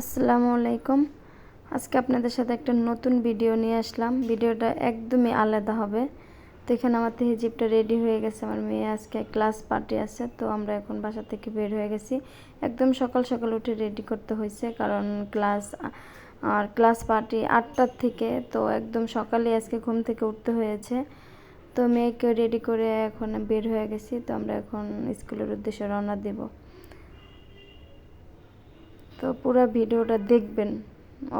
আসসালামু আলাইকুম। আজকে আপনাদের সাথে একটা নতুন ভিডিও নিয়ে আসলাম। ভিডিওটা একদমই আলাদা হবে। তো এখানে আমার তেহজিবটা রেডি হয়ে গেছে। আমার মেয়ে আজকে ক্লাস পার্টি আছে, তো আমরা এখন বাসা থেকে বের হয়ে গেছি। একদম সকাল সকাল উঠে রেডি করতে হয়েছে, কারণ ক্লাস আর ক্লাস পার্টি আটটার থেকে, তো একদম সকালে আজকে ঘুম থেকে উঠতে হয়েছে। তো মেয়েকে রেডি করে এখন বের হয়ে গেছি। তো আমরা এখন স্কুলের উদ্দেশ্যে রওনা দেবো। তো পুরো ভিডিওটা দেখবেন।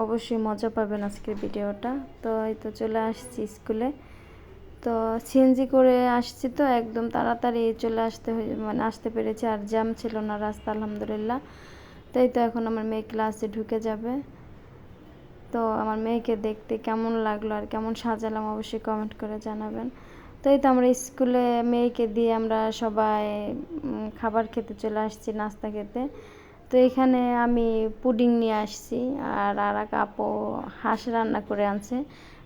অবশ্যই মজা পাবেন আজকের ভিডিওটা। তো এই তো চলে আসছি স্কুলে। তো সিএনজি করে আসছি তো, একদম তাড়াতাড়ি চলে আসতে হয়ে মানে আসতে পেরেছি। আর জ্যাম ছিল না রাস্তা, আলহামদুলিল্লাহ। তাই তো এখন আমার মেয়ে ক্লাসে ঢুকে যাবে। তো আমার মেয়েকে দেখতে কেমন লাগল আর কেমন সাজালাম অবশ্যই কমেন্ট করে জানাবেন। তো এই তো আমরা স্কুলে মেয়েকে দিয়ে আমরা সবাই খাবার খেতে চলে আসছি, নাস্তা খেতে। তো এখানে আমি পুডিং নিয়ে আসছি আর আর এক আপু হাঁস রান্না করে আনছে।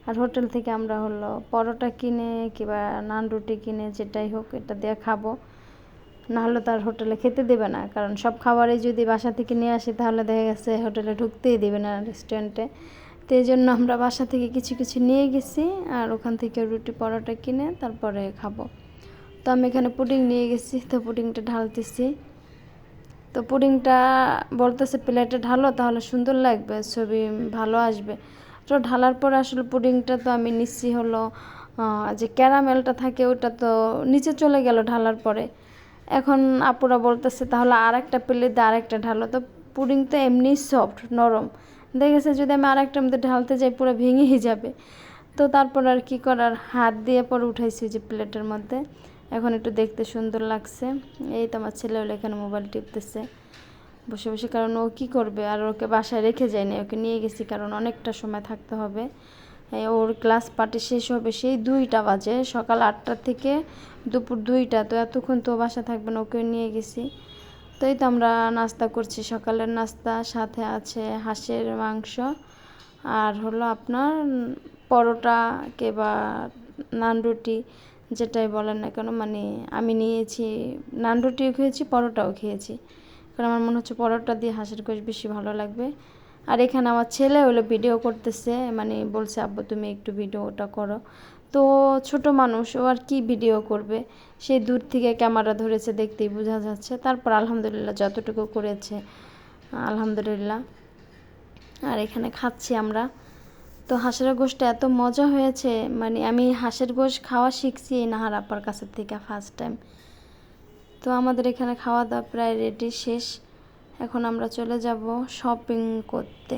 আর হোটেল থেকে আমরা হলো পরোটা কিনে কিংবা নান রুটি কিনে যেটাই হোক এটা দিয়ে খাব। নাহলে তার হোটেলে খেতে দেবে না, কারণ সব খাবারই যদি বাসা থেকে নিয়ে আসি তাহলে দেখা গেছে হোটেলে ঢুকতেই দেবে না রেস্টুরেন্টে তো এই জন্য আমরা বাসা থেকে কিছু কিছু নিয়ে গেছি আর ওখান থেকে রুটি, পরোটা কিনে তারপরে খাব। তো আমি এখানে পুডিং নিয়ে গেছি, তো পুডিংটা ঢালতেছি। তো পুডিংটা বলতেছে প্লেটে ঢালো, তাহলে সুন্দর লাগবে, ছবি ভালো আসবে। তো ঢালার পরে আসলে পুডিংটা তো আমি নিচ্ছি হলো যে ক্যারামেলটা থাকে ওটা তো নিচে চলে গেল ঢালার পরে। এখন আপুরা বলতেছে তাহলে আর একটা প্লেট দিয়ে আরেকটা ঢালো। তো পুডিং তো এমনি সফট নরম। দেখেছে যদি আমি আরেকটার মধ্যে ঢালতে যাই পুরো ভেঙেই যাবে। তো তারপর আর কি করার, হাত দিয়ে পরে উঠাইছি যে প্লেটের মধ্যে। এখন একটু দেখতে সুন্দর লাগছে। এই তো আমার ছেলে হলো এখানে মোবাইল টিপতেছে। বসে বসে, কারণ ও কী করবে? আর ওকে বাসায় রেখে যায়নি, ওকে নিয়ে গেছি, কারণ অনেকটা সময় থাকতে হবে। ওর ক্লাস পার্টি শেষ হবে সেই দুইটা বাজে, সকাল আটটা থেকে দুপুর দুইটা। তো এতক্ষণ তো বাসা থাকবে না ওকে নিয়ে গেছি। তো এই তো আমরা নাস্তা করছি। সকালের নাস্তা, সাথে আছে হাঁসের মাংস। আর হলো আপনার পরোটা কিংবা নান রুটি। যেটাই বলেন না কেন মানে আমি নিয়েছি, নান রুটিও খেয়েছি, পরোটাও খেয়েছি। কারণ আমার মনে হচ্ছে পরোটা দিয়ে হাঁসের গোশ বেশি ভালো লাগবে। আর এখানে আমার ছেলে হলো ভিডিও করতেছে মানে বলছে, আব্বু, তুমি একটু ভিডিওটা করো। তো ছোট মানুষ, ও আর কি ভিডিও করবে? সে দূর থেকে ক্যামেরা ধরেছে, দেখতেই বোঝা যাচ্ছে। তারপর আলহামদুলিল্লাহ যতটুকু করেছে, আলহামদুলিল্লাহ। আর এখানে খাচ্ছি আমরা। তো হাঁসের গোষ্ঠটা এত মজা হয়েছে মানে আমি হাঁসের গোশ খাওয়া শিখছি এই নাহার আপার কাছের থেকে ফার্স্ট টাইম তো আমাদের এখানে খাওয়া দাওয়া প্রায় রেডি শেষ। এখন আমরা চলে যাব শপিং করতে।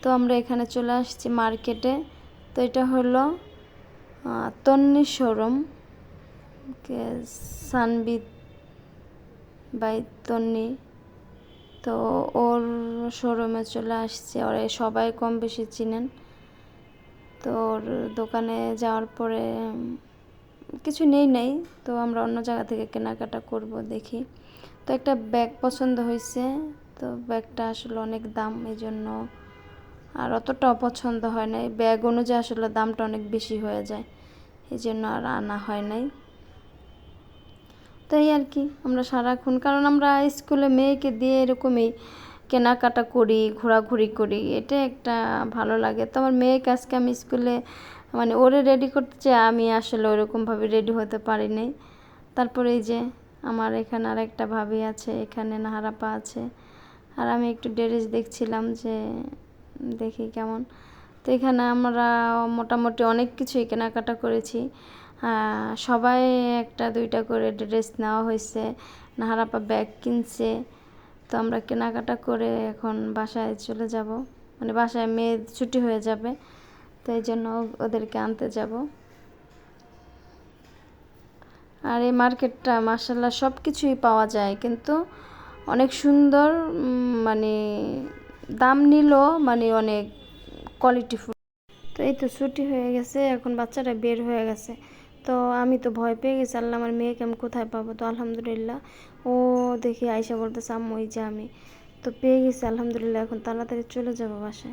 তো আমরা এখানে চলে আসছি মার্কেটে তো এটা হলো তন্নি শোরুম সানবিত বাই তন্নি। তো ওর শোরুমে চলে আসছে। ওরা সবাই কম বেশি চিনেন। তো ওর দোকানে যাওয়ার পরে কিছু নেই নেই। তো আমরা অন্য জায়গা থেকে কেনাকাটা করব, দেখি। তো একটা ব্যাগ পছন্দ হয়েছে। তো ব্যাগটা আসলে অনেক দাম এই জন্য আর অতটাও পছন্দ হয় নাই ব্যাগ অনুযায়ী আসলে দামটা অনেক বেশি হয়ে যায়। এই জন্য আর আনা হয় নাই। তাই আর কি, আমরা সারাক্ষণ, কারণ আমরা স্কুলে মেয়েকে দিয়ে এরকমই কেনাকাটা করি, ঘোরাঘুরি করি, এটা একটা ভালো লাগে। তো আমার মেয়েকে আজকে আমি স্কুলে মানে ওরে রেডি করতে চাই, আমি আসলে ওরকমভাবে রেডি হতে পারি পারিনি তারপরে এই যে আমার এখানে আর একটা ভাবি আছে, এখানে নাহারাপা আছে, আর আমি একটু ড্রেস দেখছিলাম যে দেখি কেমন। তো এখানে আমরা মোটামুটি অনেক কিছুই কেনাকাটা করেছি। সবাই একটা দুইটা করে ড্রেস নেওয়া হয়েছে। নাহারাপা ব্যাগ কিনছে। তো আমরা কেনাকাটা করে এখন বাসায় চলে যাব। মানে বাসায় মেয়ে ছুটি হয়ে যাবে। তো এই জন্য ওদেরকে আনতে যাব। আর এই মার্কেটটা মার্শাল্লাহ সব কিছুই পাওয়া যায়। কিন্তু অনেক সুন্দর মানে দাম নিল মানে অনেক কোয়ালিটিফুল তো এই তো ছুটি হয়ে গেছে। এখন বাচ্চাটা বের হয়ে গেছে। তো আমি তো ভয় পেয়ে গেছি, আল্লাহ আমার মেয়েকে আমি কোথায় পাবো? তো আলহামদুলিল্লাহ, ও দেখি আয়সা বলতেছে, আম্মু ওই যে আমি। তো পেয়ে গেছি, আলহামদুলিল্লাহ, এখন তাড়াতাড়ি চলে যাব বাসায়।